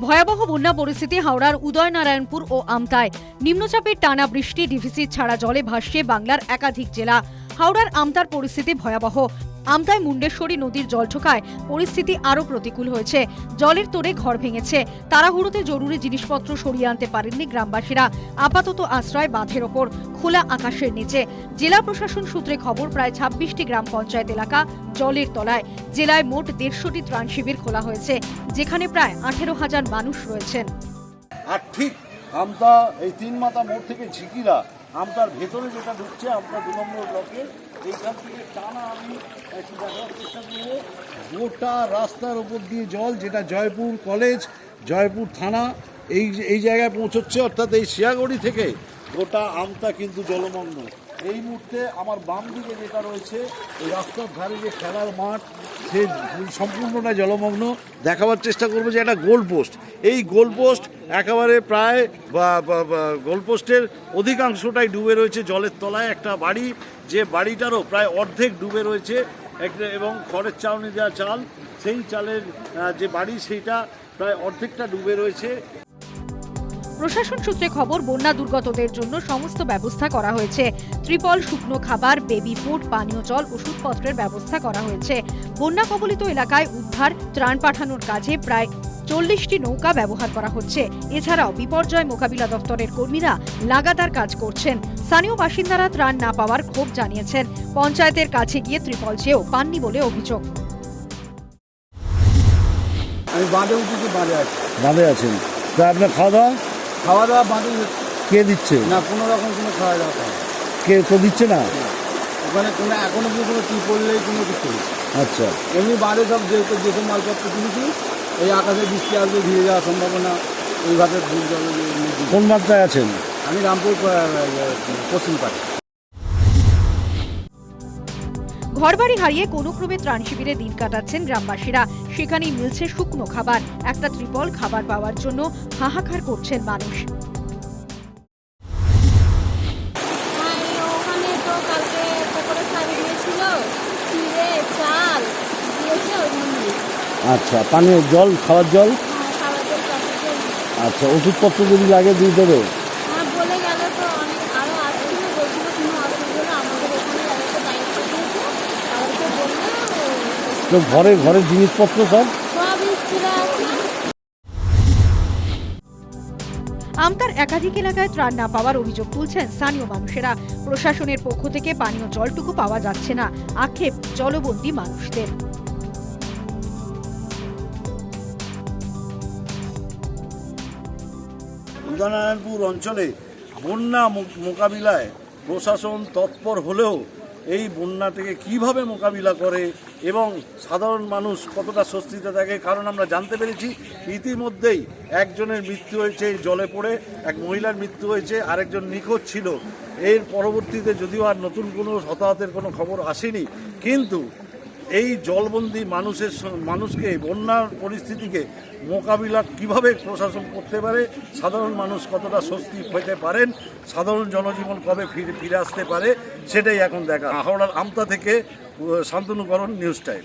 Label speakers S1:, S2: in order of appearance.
S1: ভয়াবহ বন্যা পরিস্থিতি হাওড়ার উদয়নারায়ণপুর ও আমতায়। নিম্নচাপের টানা বৃষ্টি, ডিভিসি ছাড়া জলে ভাসছে বাংলার একাধিক জেলা। হাওড়ার আমতার পরিস্থিতি ভয়াবহ। আমতায় মুন্ডেশ্বরী নদীর জল ঢোকায় পরিস্থিতি আরও প্রতিকূল হয়েছে। জলের তোড়ে ঘর ভেঙেছে। তাড়াহুড়োতে জরুরি জিনিসপত্র সরিয়ে আনতে পারেননি গ্রামবাসীরা। আপাতত আশ্রয় বাঁধের ওপর, খোলা আকাশের নিচে। জেলা প্রশাসন সূত্রে খবর, প্রায় ছাব্বিশটি গ্রাম পঞ্চায়েত এলাকা জলের তলায়। জেলায় মোট দেড়শোটি ত্রাণ শিবির খোলা হয়েছে, যেখানে প্রায় আঠেরো হাজার মানুষ রয়েছেন।
S2: আর ঠিক আমতা, এই তিন মাথা মোড় থেকে ঝিকিরা আমতার ভেতরে যেটা ঢুকছে আপনার দু নম্বর ব্লকে, এইখান থেকে টানা আমি দেখার চেষ্টা করব। গোটা রাস্তার ওপর দিয়ে জল, যেটা জয়পুর কলেজ, জয়পুর থানা, এই এই জায়গায় পৌঁছচ্ছে, অর্থাৎ এই শিয়াগড়ি থেকে গোটা আমতা কিন্তু জলমগ্ন। এই মুহূর্তে আমার বাম দিকে যেটা রয়েছে, এই রাস্তার ধারে যে খেলার মাঠ, সে সম্পূর্ণটা জলমগ্ন। দেখাবার চেষ্টা করব যে একটা গোল পোস্ট। এই গোল পোস্ট একেবারে প্রায় গোল পোস্টের অধিকাংশটাই ডুবে রয়েছে জলের তলায়। একটা বাড়ি, যে বাড়িটারও প্রায় অর্ধেক ডুবে রয়েছে। একটা, এবং খড়ের চাউনি দেওয়া চাল, সেই চালের যে বাড়ি, সেইটা প্রায় অর্ধেকটা ডুবে রয়েছে।
S1: প্রশাসন সূত্রে খবর বন্যা দুর্গতদের জন্য সমস্ত ব্যবস্থা করা হয়েছে। ত্রিপল শুকনো খাবার বেবি ফুড পানীয় জল ওষুধপত্রের ব্যবস্থা করা হয়েছে। বন্যা কবলিত এলাকায় উদ্ধার ত্রাণ পাঠানোর কাজে প্রায় চল্লিশটি নৌকা ব্যবহার করা হচ্ছে। এছাড়াও বিপর্যয় মোকাবিলা দপ্তরের কর্মীরা লাগাতার কাজ করছেন। স্থানীয় বাসিন্দারা ত্রাণ না পাওয়ার ক্ষোভ জানিয়েছেন। পঞ্চায়েতের কাছে গিয়ে ত্রিপল চেয়েও পাননি বলে অভিযোগ।
S3: আমি বাঁধে উঠেছি বাঁধে আছি।
S2: বাঁধে আছেন। তা আপনার খাওয়া দাওয়া?
S3: খাওয়া দাওয়া বাঁধে।
S2: কে দিচ্ছে?
S3: না কোনো রকম কোনো খাওয়া দাওয়া
S2: কে কে দিচ্ছে না?
S3: ওখানে কোনো এখনও পর্যন্ত কোনো টি পড়লেই কোনো কিছু নেই।
S2: আচ্ছা।
S3: এমনি বাঁধে সব যে যেসব মালপত্র কিনেছি এই আকাশে বৃষ্টি আসবে ভিড়ে যাওয়ার সম্ভাবনা এইভাবে ভুল জলে
S2: কোন মাত্রায় আছেন?
S3: আমি রামপুর পশ্চিম পাড়ে।
S1: ঘরবাড়ি হারিয়ে কোনো ক্রমে ত্রাণ শিবিরে দিন কাটাচ্ছেন গ্রামবাসীরা। সেখানেই মিলছে শুকনো খাবার। একটা ত্রিপল খাবার পাওয়ার জন্য হাহাকার করছেন মানুষ।
S2: আচ্ছা পানীয় জল খাওয়ার জল?
S4: খাবার জল।
S2: আচ্ছা ওষুধপত্র যদি লাগে দিয়ে দেবে?
S4: তো
S2: ঘরে ঘরের জিনিসপত্র সব?
S1: আমতার একাধিক এলাকায় ত্রাণ না পাওয়ার অভিযোগ তুলছেন স্থানীয় মানুষেরা। প্রশাসনের পক্ষ থেকে পানীয় জলটুকু পাওয়া যাচ্ছে না। আক্ষেপ জলবন্দী মানুষদের।
S2: উদয়নারায়ণপুর অঞ্চলে বন্যা মোকাবিলায় প্রশাসন তৎপর হলেও এই বন্যা থেকে কীভাবে মোকাবিলা করে এবং সাধারণ মানুষ কতটা স্বস্তিতে থাকে, কারণ আমরা জানতে পেরেছি ইতিমধ্যেই একজনের মৃত্যু হয়েছে জলে পড়ে এক মহিলার মৃত্যু হয়েছে, আরেকজন নিখোঁজ ছিল। এর পরবর্তীতে যদিও আর নতুন কোনো হতাহতের কোনো খবর আসেনি, কিন্তু এই জলবন্দি মানুষের মানুষকে, বন্যার পরিস্থিতিকে মোকাবিলা কীভাবে প্রশাসন করতে পারে, সাধারণ মানুষ কতটা স্বস্তি হইতে পারেন, সাধারণ জনজীবন কবে ফিরে ফিরে আসতে পারে, সেটাই এখন দেখা। হাওড়ার আমতা থেকে শান্তনুকরণ, নিউজ টাইম।